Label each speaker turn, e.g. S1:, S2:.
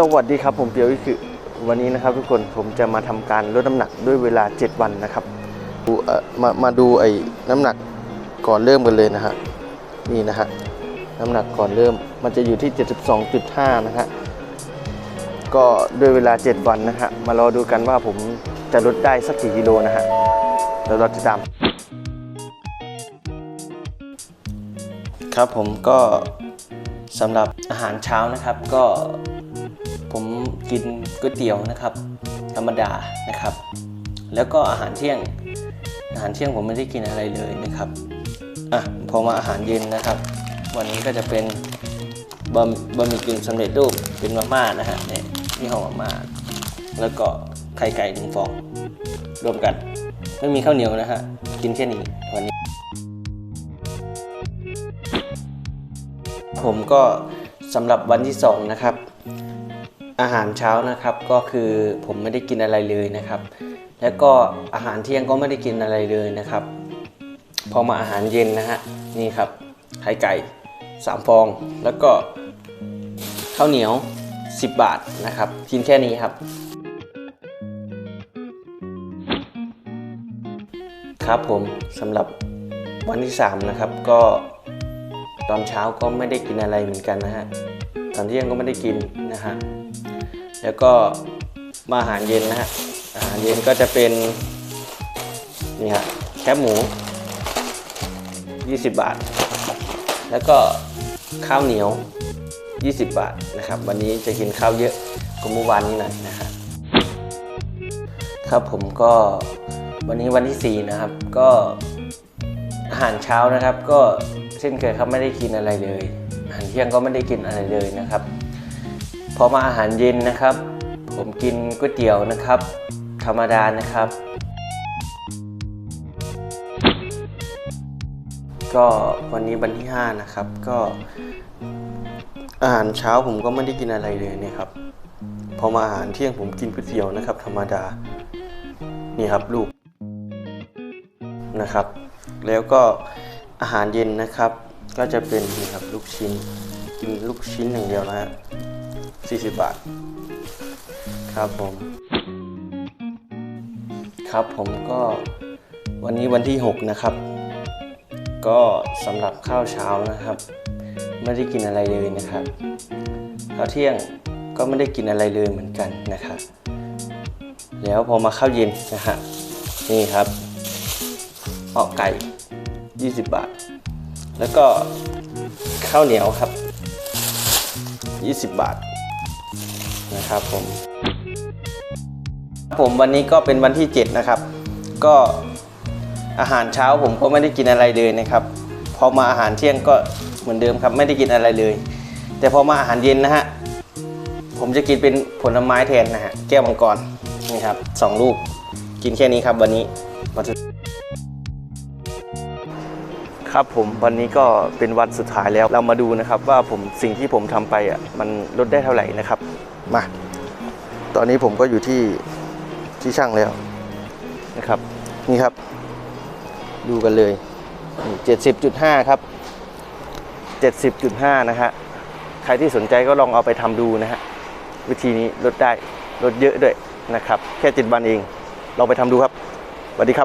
S1: สวัสดีครับผมเปียววิคือวันนี้นะครับทุกคนผมจะมาทำการลดน้ำหนักด้วยเวลา 7 วันนะครับมามาดูไอ้น้ำหนักก่อนเริ่มกันเลยนะฮะนี่นะฮะน้ำหนักก่อนเริ่มมันจะอยู่ที่ 72.5 นะฮะก็ด้วยเวลา 7 วันนะฮะมารอดูกันว่าผมจะลดได้สักกี่กิโลนะฮะเดี๋ยวเราติดตามครับผมก็สำหรับอาหารเช้านะครับก็ ผมกินก๋วยเตี๋ยวนะครับ ธรรมดานะครับ แล้วก็อาหารเที่ยง อาหารเที่ยงผมไม่ได้กินอะไรเลยนะครับอะพอมาอาหารเย็นนะครับ วันนี้ก็จะเป็นบะบะหมี่กึ่งสำเร็จรูปเป็นมาม่านะฮะเนี่ยนี่ห้อมาม่าแล้วก็ไข่ไก่หนึ่งฟองรวมกันไม่มีข้าวเหนียวนะฮะกินแค่นี้วันนี้ ผมก็สำหรับวันที่สองนะครับ อาหารเช้านะครับก็คือผมไม่ได้กินอะไรเลยนะครับ แล้วก็อาหารเที่ยงก็ไม่ได้กินอะไรเลยนะครับ พอมาอาหารเย็นนะฮะนี่ครับไข่ไก่3ฟอง แล้วก็ข้าวเหนียว 10 บาทนะครับ กินแค่นี้ครับ ครับผมสำหรับวันที่ 3 นะครับก็ตอนเช้าก็ไม่ได้กินอะไรเหมือนกันนะฮะตอนเที่ยงก็ไม่ได้กินนะฮะ แล้วก็มาอาหารเย็นนะฮะอาหารเย็นก็จะเป็นนี่ฮะแคบหมู 20 บาท แล้วก็ข้าวเหนียว 20 บาทนะครับ วันนี้จะกินข้าวเยอะกว่าเมื่อวานนี้หน่อยนะฮะครับผมก็วันนี้วันที่ 4 นะครับ ก็อาหารเช้านะครับ ก็เช่นเคยครับไม่ได้กินอะไรเลยอาหารเที่ยงก็ไม่ได้กินอะไรเลยนะครับ พอมาอาหารเย็นนะครับ ผมกินก๋วยเตี๋ยวนะครับ ธรรมดานะครับ ก็วันนี้วันที่ 5 นะครับ ก็ อาหารเช้าผมก็ไม่ได้กินอะไรเลยนะครับ พอมาอาหารเที่ยงผมกินก๋วยเตี๋ยวนะครับ ธรรมดา นี่ครับลูกนะครับ แล้วก็อาหารเย็นนะครับ ก็จะเป็นนี่ครับลูกชิ้น กินลูกชิ้นอย่างเดียวนะฮะ 40 บาท ครับผม ครับผมก็วันนี้วันที่ 6 นะครับ ก็สำหรับข้าวเช้านะครับ ไม่ได้กินอะไรเลยนะครับข้าวเที่ยงก็ไม่ได้กินอะไรเลยเหมือนกันนะครับ แล้วพอมาข้าวเย็นนะฮะนี่ครับเปาไก่ 20 บาท แล้วก็ข้าวเหนียวครับ 20 บาท นะครับผมผมวันนี้ก็เป็นวันที่ 7 นะครับ ก็อาหารเช้าผมก็ไม่ได้กินอะไรเลยนะครับ พอมาอาหารเที่ยงก็เหมือนเดิมครับไม่ได้กินอะไรเลย แต่พอมาอาหารเย็นนะฮะผมจะกินเป็นผลไม้แทนนะฮะแก้วมังกรนี่ครับสองลูกกินแค่นี้ครับวันนี้วันสุดครับผมวันนี้ก็เป็นวันสุดท้ายแล้วเรามาดูนะครับ ว่าผมสิ่งที่ผมทำไปอะมันลดได้เท่าไหร่นะครับ มา ตอนนี้ผมก็อยู่ที่ที่ช่างแล้วนะครับ นี่ครับ ดูกันเลยเจ็ดสิบจุดห้าครับเจ็ดสิบจุดห้านะฮะ ใครที่สนใจก็ลองเอาไปทำดูนะฮะ วิธีนี้ลดได้ลดเยอะด้วยนะครับ แค่เจ็ดวันเอง ลองไปทำดูครับสวัสดีครับ